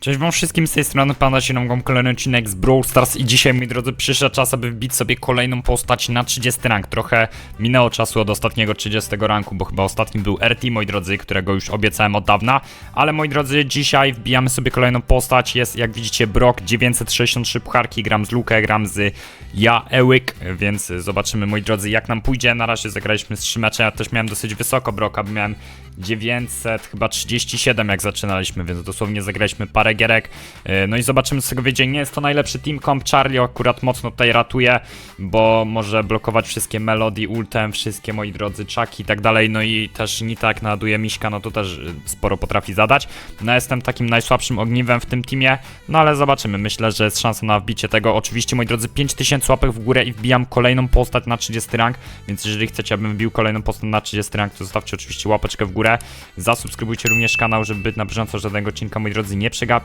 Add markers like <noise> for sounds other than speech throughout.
Cześć wam wszystkim, z tej strony Panda nam kolejny odcinek z Brawl Stars i dzisiaj, moi drodzy, przyszedł czas, aby wbić sobie kolejną postać na 30 rank. Trochę minęło czasu od ostatniego 30 ranku, bo chyba ostatnim był RT, moi drodzy, którego już obiecałem od dawna. Ale, moi drodzy, dzisiaj wbijamy sobie kolejną postać. Jest, jak widzicie, Brock, 963 pucharki, gram z Lukę, gram z ja, Ełyk, więc zobaczymy, moi drodzy, jak nam pójdzie. Na razie zagraliśmy z 3 mecze, ja też miałem dosyć wysoko Brocka, bo miałem 900, chyba 37 jak zaczynaliśmy, więc dosłownie zagraliśmy parę gierek. Yy, No i zobaczymy co tego wyjdzie. Nie jest to najlepszy team comp. Charlie akurat mocno tutaj ratuje, bo może blokować wszystkie melody, ultem, wszystkie moi drodzy czaki i tak dalej. No i też Nita jak naduje Miśka, no to też yy, sporo potrafi zadać. No jestem takim najsłabszym ogniwem w tym teamie, no ale zobaczymy. Myślę, że jest szansa na wbicie tego. Oczywiście moi drodzy 5000 łapek w górę i wbijam kolejną postać na 30 rank, więc jeżeli chcecie, abym wbił kolejną postać na 30 rank, to zostawcie oczywiście łapeczkę w górę. Zasubskrybujcie również kanał, żeby być na bieżąco żadnego odcinka, moi drodzy, nie przegapić.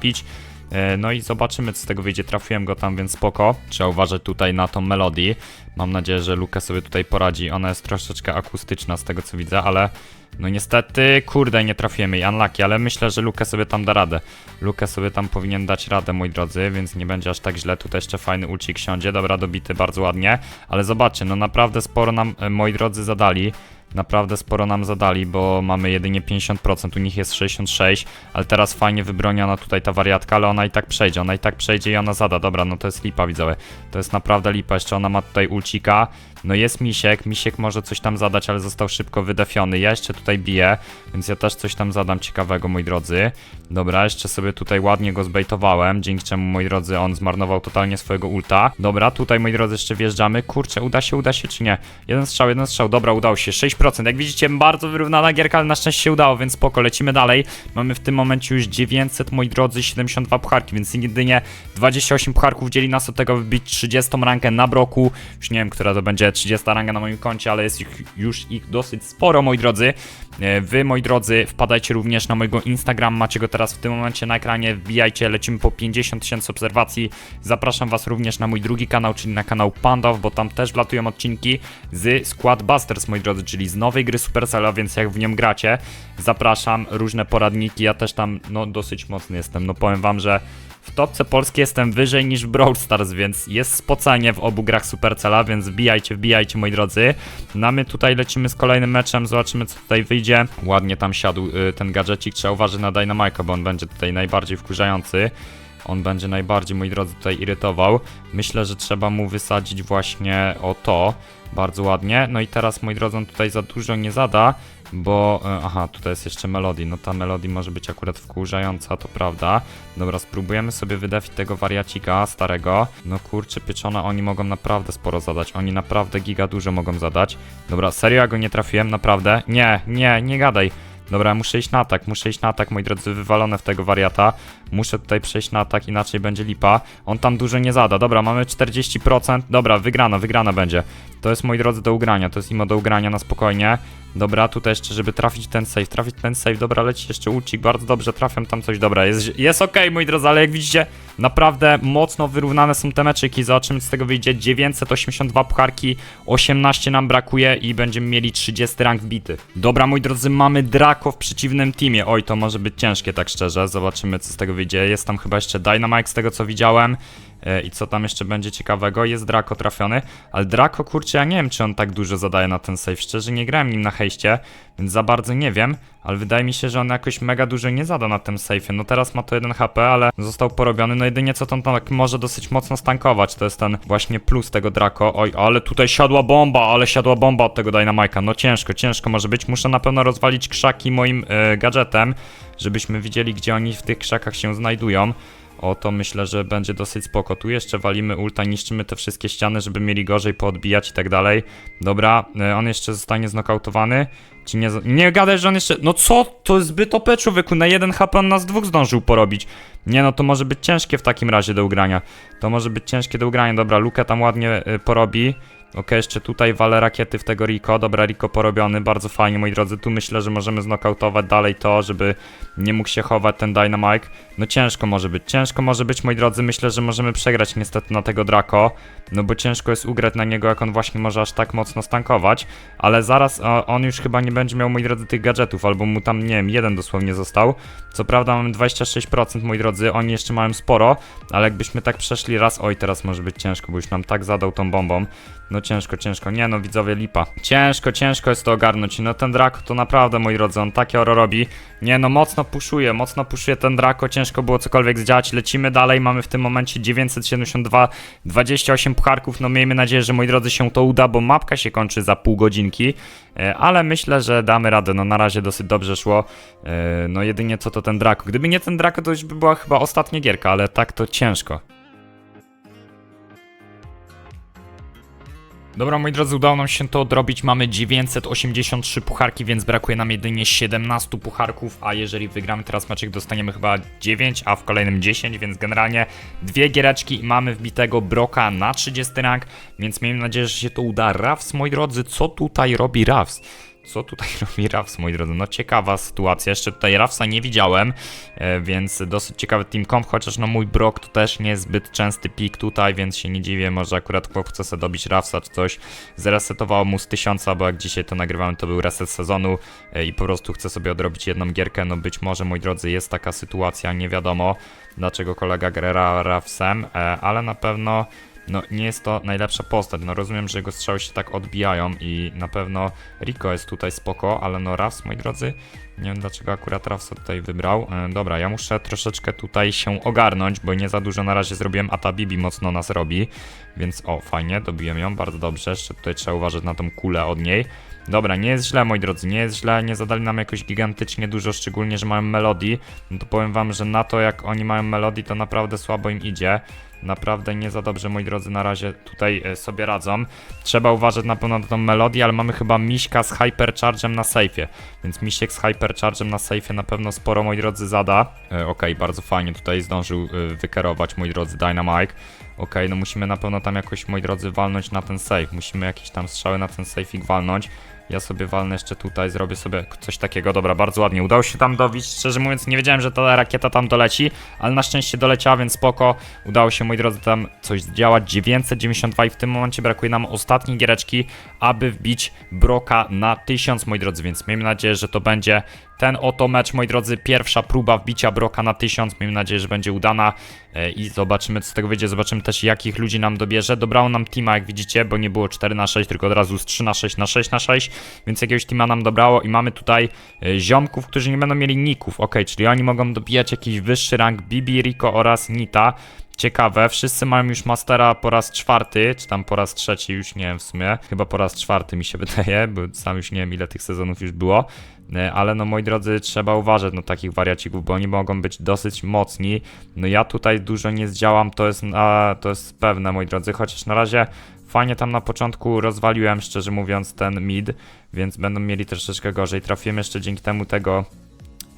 E, No i zobaczymy, co z tego wyjdzie. Trafiłem go tam, więc spoko. Trzeba uważać tutaj na tą melodię. Mam nadzieję, że Luka sobie tutaj poradzi. Ona jest troszeczkę akustyczna z tego, co widzę, ale no niestety, kurde, nie trafiłem jej. Unlucky, ale myślę, że Luka sobie tam da radę. Luka sobie tam powinien dać radę, moi drodzy, więc nie będzie aż tak źle. Tutaj jeszcze fajny ulcik siądzie. Dobra, dobity bardzo ładnie. Ale zobaczcie, no naprawdę sporo nam, e, moi drodzy, zadali. Naprawdę sporo nam zadali, bo mamy jedynie 50%, u nich jest 66%, ale teraz fajnie wybroniona tutaj ta wariatka, ale ona i tak przejdzie, ona i tak przejdzie i ona zada. Dobra, no to jest lipa, widzowie. To jest naprawdę lipa, jeszcze ona ma tutaj ulcika. No jest Misiek, Misiek może coś tam zadać, ale został szybko wydefiony. Ja jeszcze tutaj biję, więc ja też coś tam zadam ciekawego, moi drodzy. Dobra, jeszcze sobie tutaj ładnie go zbejtowałem, dzięki czemu, moi drodzy, on zmarnował totalnie swojego ulta. Dobra, tutaj, moi drodzy, jeszcze wjeżdżamy. Kurczę, uda się, uda się czy nie? Jeden strzał, jeden strzał, dobra, udało się, 6%. Jak widzicie, bardzo wyrównana gierka, ale na szczęście się udało, więc spoko, lecimy dalej. Mamy w tym momencie już 900, moi drodzy, 72 pucharki, więc jedynie 28 pucharków dzieli nas od tego wybić 30 rankę na broku. Już nie wiem, która to będzie 30 ranga na moim koncie, ale jest ich, już ich dosyć sporo, moi drodzy. E, Wy, moi drodzy, wpadajcie również na mojego Instagram, macie go teraz w tym momencie na ekranie, wbijajcie, lecimy po 50 tysięcy obserwacji. Zapraszam Was również na mój drugi kanał, czyli na kanał Pandow, bo tam też wlatują odcinki z Squad Busters, moi drodzy, czyli z nowej gry Supercella, więc jak w nią gracie, zapraszam, różne poradniki, ja też tam, no, dosyć mocny jestem, no powiem Wam, że w topce polskiej jestem wyżej niż w Brawl Stars, więc jest spocenie w obu grach Supercella, więc wbijajcie, wbijajcie moi drodzy. No my tutaj lecimy z kolejnym meczem, zobaczymy co tutaj wyjdzie. Ładnie tam siadł y, ten gadżecik, trzeba uważać na Dynamike'a, bo on będzie tutaj najbardziej wkurzający. On będzie najbardziej, moi drodzy, tutaj irytował. Myślę, że trzeba mu wysadzić właśnie o to. Bardzo ładnie. No i teraz, moi drodzy, on tutaj za dużo nie zada, bo... e, Aha, tutaj jest jeszcze Melody. No ta Melody może być akurat wkurzająca, to prawda. Dobra, spróbujemy sobie wydefić tego wariacika starego. No kurczę, pieczona, oni mogą naprawdę sporo zadać. Oni naprawdę giga dużo mogą zadać. Dobra, serio ja go nie trafiłem, naprawdę? Nie, nie, nie gadaj. Dobra, muszę iść na atak, muszę iść na atak, moi drodzy, wywalone w tego wariata. Muszę tutaj przejść na atak, inaczej będzie lipa. On tam dużo nie zada. Dobra, mamy 40%. Dobra, wygrana, wygrana będzie. To jest, moi drodzy, do ugrania. To jest imo do ugrania na spokojnie. Dobra, tutaj jeszcze, żeby trafić ten save, trafić ten save. Dobra, leci jeszcze ulcik, bardzo dobrze, trafiam tam coś. Dobra, jest, jest okej, moi drodzy, ale jak widzicie, naprawdę mocno wyrównane są te meczyki. Zobaczymy, co z tego wyjdzie. 982 pucharki, 18 nam brakuje i będziemy mieli 30 rank wbity. Dobra, moi drodzy, mamy Draco w przeciwnym teamie. Oj, to może być ciężkie, tak szczerze. Zobaczymy, co z tego wyjdzie. Jest tam chyba jeszcze Dynamite, z tego co widziałem. E, I co tam jeszcze będzie ciekawego? Jest Draco trafiony, ale Draco, kurczę, ja nie wiem, czy on tak dużo zadaje na ten save. Szczerze, nie grałem nim na hejście, więc za bardzo nie wiem, ale wydaje mi się, że on jakoś mega dużo nie zada na tym save'ie. No teraz ma to 1 HP, ale został porobiony. No jedynie co on tak może dosyć mocno stankować, to jest ten właśnie plus tego Draco. Oj, ale tutaj siadła bomba, ale siadła bomba od tego Dynamike'a. No ciężko, ciężko może być. Muszę na pewno rozwalić krzaki moim e, gadżetem, żebyśmy widzieli, gdzie oni w tych krzakach się znajdują. O, to myślę, że będzie dosyć spoko. Tu jeszcze walimy ulta, niszczymy te wszystkie ściany, żeby mieli gorzej poodbijać i tak dalej. Dobra, e, on jeszcze zostanie znokautowany. Czy nie... Nie gadaj, że on jeszcze... No co? To jest zbyt OP, człowieku. Na jeden HP on nas dwóch zdążył porobić. Nie, no to może być ciężkie w takim razie do ugrania. To może być ciężkie do ugrania. Dobra, Luka tam ładnie y, porobi. Okej, jeszcze tutaj walę rakiety w tego Rico. Dobra, Rico porobiony, bardzo fajnie, moi drodzy. Tu myślę, że możemy znokautować dalej to, żeby nie mógł się chować ten Dynamite. No ciężko może być, ciężko może być, moi drodzy. Myślę, że możemy przegrać niestety na tego Draco. No bo ciężko jest ugrać na niego, jak on właśnie może aż tak mocno stankować. Ale zaraz o, on już chyba nie będzie miał, moi drodzy, tych gadżetów, albo mu tam, nie wiem, jeden dosłownie został. Co prawda mamy 26%, moi drodzy, oni jeszcze mają sporo, ale jakbyśmy tak przeszli raz, oj, teraz może być ciężko, bo już nam tak zadał tą bombą. No ciężko, ciężko. Nie no, widzowie, lipa. Ciężko, ciężko jest to ogarnąć. No ten Draco to naprawdę, moi drodzy, on takie oro robi. Nie no, mocno puszuje, mocno puszuje ten Draco. Ciężko było cokolwiek zdziałać. Lecimy dalej, mamy w tym momencie 972, 28 pucharków. No miejmy nadzieję, że moi drodzy się to uda, bo mapka się kończy za pół godzinki. E, Ale myślę, że damy radę. No na razie dosyć dobrze szło. E, No jedynie co to ten Draco. Gdyby nie ten Draco, to już by była chyba ostatnia gierka, ale tak to ciężko. Dobra, moi drodzy, udało nam się to odrobić. Mamy 983 pucharki, więc brakuje nam jedynie 17 pucharków, a jeżeli wygramy teraz meczek, dostaniemy chyba 9, a w kolejnym 10, więc generalnie dwie giereczki i mamy wbitego Broka na 30 rank, więc miejmy nadzieję, że się to uda. Rafs, moi drodzy, co tutaj robi Rafs? Co tutaj <laughs> robi Rafs, moi drodzy? No ciekawa sytuacja, jeszcze tutaj Rafsa nie widziałem, e, więc dosyć ciekawy team comp, chociaż no mój Brok to też nie jest zbyt częsty pik tutaj, więc się nie dziwię, może akurat chłop chce sobie dobić Rafsa czy coś. Zresetowało mu z tysiąca, bo jak dzisiaj to nagrywałem, to był reset sezonu e, i po prostu chce sobie odrobić jedną gierkę, no być może, moi drodzy, jest taka sytuacja, nie wiadomo dlaczego kolega gra Rafsem, e, ale na pewno no nie jest to najlepsza postać. No rozumiem, że jego strzały się tak odbijają i na pewno Rico jest tutaj spoko, ale no Rafs, moi drodzy, nie wiem dlaczego akurat Rafsa tutaj wybrał. E, dobra, ja muszę troszeczkę tutaj się ogarnąć, bo nie za dużo na razie zrobiłem, a ta Bibi mocno nas robi, więc o, fajnie, dobiłem ją, bardzo dobrze, jeszcze tutaj trzeba uważać na tą kulę od niej. Dobra, nie jest źle, moi drodzy, nie jest źle, nie zadali nam jakoś gigantycznie dużo, szczególnie, że mają melodii, no to powiem wam, że na to, jak oni mają melodii, to naprawdę słabo im idzie. Naprawdę nie za dobrze, moi drodzy, na razie tutaj e, sobie radzą. Trzeba uważać na pewno na tą melodię, ale mamy chyba Miśka z Hyperchargem na safe'ie. Więc Misiek z Hyperchargem na safe'ie na pewno sporo, moi drodzy, zada. E, Okej, bardzo fajnie tutaj zdążył e, wykerować, moi drodzy, Dynamite. Okej, no musimy na pewno tam jakoś, moi drodzy, walnąć na ten safe. Musimy jakieś tam strzały na ten safe'ik walnąć. Ja sobie walnę jeszcze tutaj, zrobię sobie coś takiego. Dobra, bardzo ładnie. Udało się tam dobić. Szczerze mówiąc, nie wiedziałem, że ta rakieta tam doleci, ale na szczęście doleciała, więc spoko. Udało się, moi drodzy, tam coś zdziałać. 992 i w tym momencie brakuje nam ostatniej giereczki, aby wbić Broka na 1000, moi drodzy, więc miejmy nadzieję, że to będzie ten oto mecz, moi drodzy, pierwsza próba wbicia Broka na 1000. Miejmy nadzieję, że będzie udana e, i zobaczymy, co z tego wyjdzie. Zobaczymy też, jakich ludzi nam dobierze. Dobrało nam teama, jak widzicie, bo nie było 4 na 6, tylko od razu z 3 na 6 na 6 na 6, więc jakiegoś teama nam dobrało i mamy tutaj e, ziomków, którzy nie będą mieli ników. Ok, czyli oni mogą dobijać jakiś wyższy rank Bibi, Rico oraz Nita. Ciekawe, wszyscy mają już Mastera po raz czwarty, czy tam po raz trzeci, już nie wiem w sumie. Chyba po raz czwarty mi się <laughs> wydaje, bo sam już nie wiem ile tych sezonów już było. E, Ale no moi drodzy, trzeba uważać na takich wariacików, bo oni mogą być dosyć mocni. No ja tutaj dużo nie zdziałam, to jest, a, to jest pewne, moi drodzy, chociaż na razie fajnie tam na początku rozwaliłem, szczerze mówiąc, ten mid, więc będą mieli troszeczkę gorzej. Trafiłem jeszcze dzięki temu tego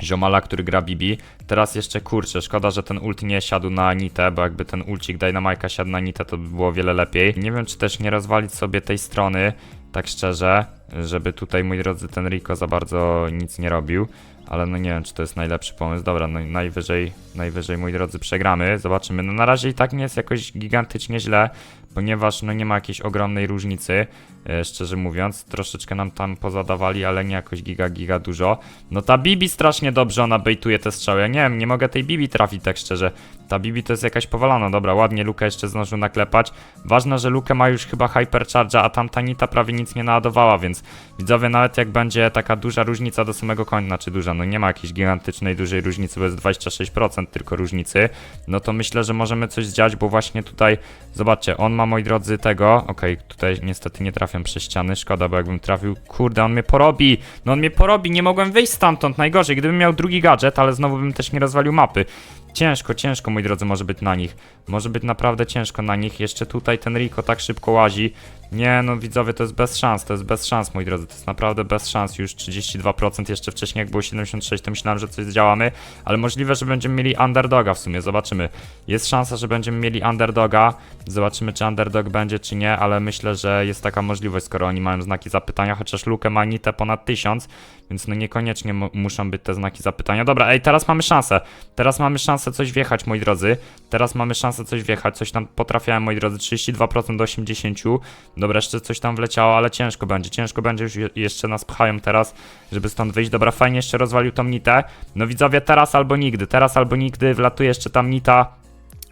ziomala, który gra Bibi. Teraz jeszcze kurczę, szkoda, że ten ult nie siadł na Nitę, bo jakby ten ulcik Dynamite'a siadł na Nitę, to by było wiele lepiej. Nie wiem, czy też nie rozwalić sobie tej strony, tak szczerze, żeby tutaj, moi drodzy, ten Rico za bardzo nic nie robił. Ale no nie wiem, czy to jest najlepszy pomysł. Dobra, no najwyżej, najwyżej, moi drodzy, przegramy. Zobaczymy. No na razie i tak nie jest jakoś gigantycznie źle, ponieważ no nie ma jakiejś ogromnej różnicy, e, szczerze mówiąc. Troszeczkę nam tam pozadawali, ale nie jakoś giga, giga dużo. No ta Bibi strasznie dobrze, ona bejtuje te strzały. Ja nie wiem, nie mogę tej Bibi trafić tak szczerze. Ta Bibi to jest jakaś powalona. Dobra, ładnie Lukę jeszcze zdążył naklepać. Ważne, że Lukę ma już chyba Hypercharge'a, a tamta Nita prawie nic nie naładowała, więc widzowie, nawet jak będzie taka duża różnica do samego końca, znaczy duża, no nie ma jakiejś gigantycznej, dużej różnicy, bo jest 26% tylko różnicy, no to myślę, że możemy coś zdziać, bo właśnie tutaj, zobaczcie, on ma, moi drodzy, tego, okej, tutaj niestety nie trafiam przez ściany, szkoda, bo jakbym trafił, kurde, on mnie porobi, no on mnie porobi, nie mogłem wyjść stamtąd, najgorzej, gdybym miał drugi gadżet, ale znowu bym też nie rozwalił mapy, Ciężko, ciężko, moi drodzy, może być na nich. Może być naprawdę ciężko na nich. Jeszcze tutaj ten Rico tak szybko łazi. Nie, no widzowie, to jest bez szans, to jest bez szans, moi drodzy. To jest naprawdę bez szans. Już 32%, jeszcze wcześniej jak było 76, to myślałem, że coś zdziałamy. Ale możliwe, że będziemy mieli underdoga w sumie, zobaczymy. Jest szansa, że będziemy mieli underdoga. Zobaczymy, czy underdog będzie, czy nie, ale myślę, że jest taka możliwość, skoro oni mają znaki zapytania, chociaż Lukę ma nitę ponad 1000, więc no niekoniecznie mu- muszą być te znaki zapytania. Dobra, ej, teraz mamy szansę. Teraz mamy szansę coś wjechać, moi drodzy. Teraz mamy szansę coś wjechać, coś tam potrafiałem, moi drodzy, 32% do 80%. Dobra, jeszcze coś tam wleciało, ale ciężko będzie, ciężko będzie, już je- jeszcze nas pchają teraz, żeby stąd wyjść. Dobra, fajnie jeszcze rozwalił tą nitę. No widzowie, teraz albo nigdy, teraz albo nigdy, wlatuje jeszcze tam nita.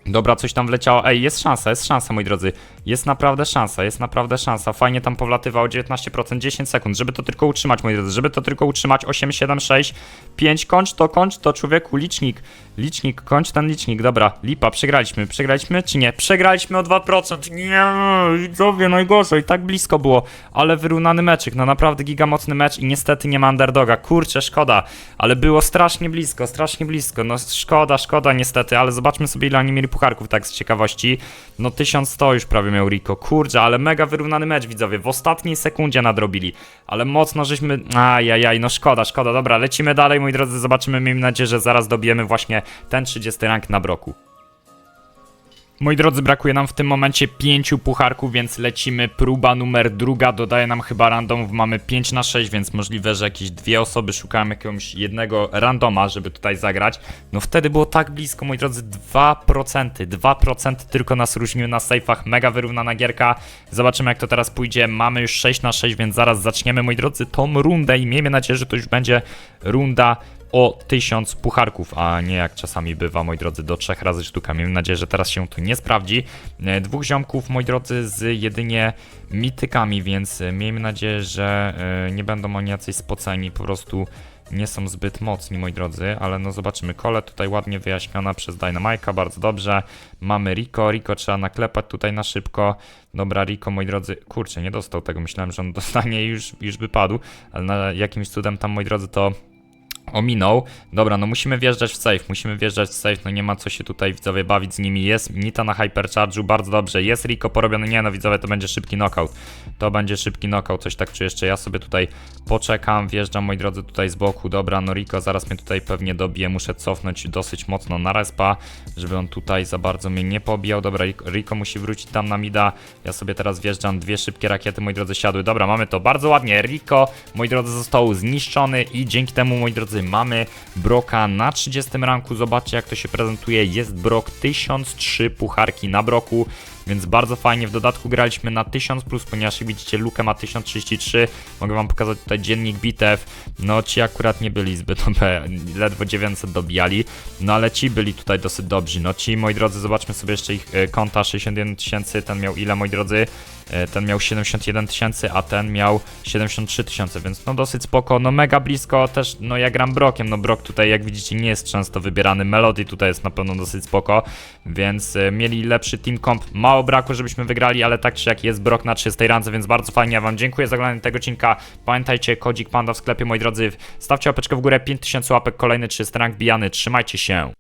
Dobra, coś tam wleciało. Ej, jest szansa, jest szansa, moi drodzy. Jest naprawdę szansa, jest naprawdę szansa. Fajnie tam powlatywało 19%, 10 sekund, żeby to tylko utrzymać, moi drodzy, żeby to tylko utrzymać. 8, 7, 6, 5, kończ to, kończ to, człowieku, licznik. Licznik, kończ ten licznik. Dobra, lipa, przegraliśmy. Przegraliśmy czy nie? Przegraliśmy o 2%. Nie, widzowie, najgorzej, tak blisko było. Ale wyrównany meczyk, no naprawdę gigamocny mecz i niestety nie ma underdoga. Kurczę, szkoda, ale było strasznie blisko, strasznie blisko. No szkoda, szkoda niestety, ale zobaczmy sobie ile oni mieli pucharków, tak z ciekawości. No 1100 już prawie miał Rico. Kurczę, ale mega wyrównany mecz, widzowie. W ostatniej sekundzie nadrobili, ale mocno żeśmy... Ajajaj, no szkoda, szkoda. Dobra, lecimy dalej, moi drodzy, zobaczymy. Miejmy nadzieję, że zaraz dobijemy właśnie ten 30 rank na broku. Moi drodzy, brakuje nam w tym momencie pięciu pucharków, więc lecimy. Próba numer druga dodaje nam chyba randomów. Mamy 5 na 6, więc możliwe, że jakieś dwie osoby szukają jakiegoś jednego randoma, żeby tutaj zagrać. No wtedy było tak blisko, moi drodzy, 2%. 2% tylko nas różniły na sejfach. Mega wyrównana gierka. Zobaczymy, jak to teraz pójdzie. Mamy już 6 na 6, więc zaraz zaczniemy, moi drodzy, tą rundę i miejmy nadzieję, że to już będzie runda o 1000 pucharków, a nie jak czasami bywa, moi drodzy, do trzech razy sztuka. Miejmy nadzieję, że teraz się to nie sprawdzi. E, Dwóch ziomków, moi drodzy, z jedynie mitykami, więc e, miejmy nadzieję, że e, nie będą oni jacyś spoceni, po prostu nie są zbyt mocni, moi drodzy, ale no zobaczymy. Kole tutaj ładnie wyjaśniona przez Dynamike'a, bardzo dobrze. Mamy Rico, Rico trzeba naklepać tutaj na szybko. Dobra, Rico, moi drodzy, kurczę, nie dostał tego, myślałem, że on dostanie i już, już by padł, ale jakimś cudem tam, moi drodzy, to ominął. Dobra, no musimy wjeżdżać w safe, musimy wjeżdżać w safe, no nie ma co się tutaj widzowie bawić z nimi. Jest Nita na hypercharge'u, bardzo dobrze. Jest Rico porobiony, nie no widzowie, to będzie szybki knockout. To będzie szybki knockout, coś tak czuję jeszcze. Ja sobie tutaj poczekam, wjeżdżam moi drodzy tutaj z boku. Dobra, no Rico zaraz mnie tutaj pewnie dobije, muszę cofnąć dosyć mocno na respa, żeby on tutaj za bardzo mnie nie pobijał. Dobra, Rico musi wrócić tam na mida. Ja sobie teraz wjeżdżam, dwie szybkie rakiety, moi drodzy, siadły. Dobra, mamy to bardzo ładnie. Rico, moi drodzy, został zniszczony i dzięki temu, moi drodzy, mamy Broka na 30 ranku. Zobaczcie, jak to się prezentuje. Jest Brok 1003 pucharki na Broku. Więc bardzo fajnie, w dodatku graliśmy na 1000 plus, ponieważ widzicie Lukę ma 1033, mogę wam pokazać tutaj dziennik bitew, no ci akurat nie byli zbyt <laughs> OP, ledwo 900 dobijali, no ale ci byli tutaj dosyć dobrzy, no ci moi drodzy, zobaczmy sobie jeszcze ich e, konta, 61 tysięcy, ten miał ile moi drodzy, ten miał 71 tysięcy, a ten miał 73 tysiące, więc no dosyć spoko, no mega blisko też, no ja gram Brokiem, no Brok tutaj jak widzicie nie jest często wybierany, Melody tutaj jest na pewno dosyć spoko, więc e, mieli lepszy team comp, mało brakło, żebyśmy wygrali, ale tak czy jak jest Brok na 30 randze, więc bardzo fajnie, ja wam dziękuję za oglądanie tego odcinka, pamiętajcie, kodzik Panda w sklepie, moi drodzy, stawcie łapeczkę w górę, 5000 łapek, kolejny 300 rank bijany, trzymajcie się.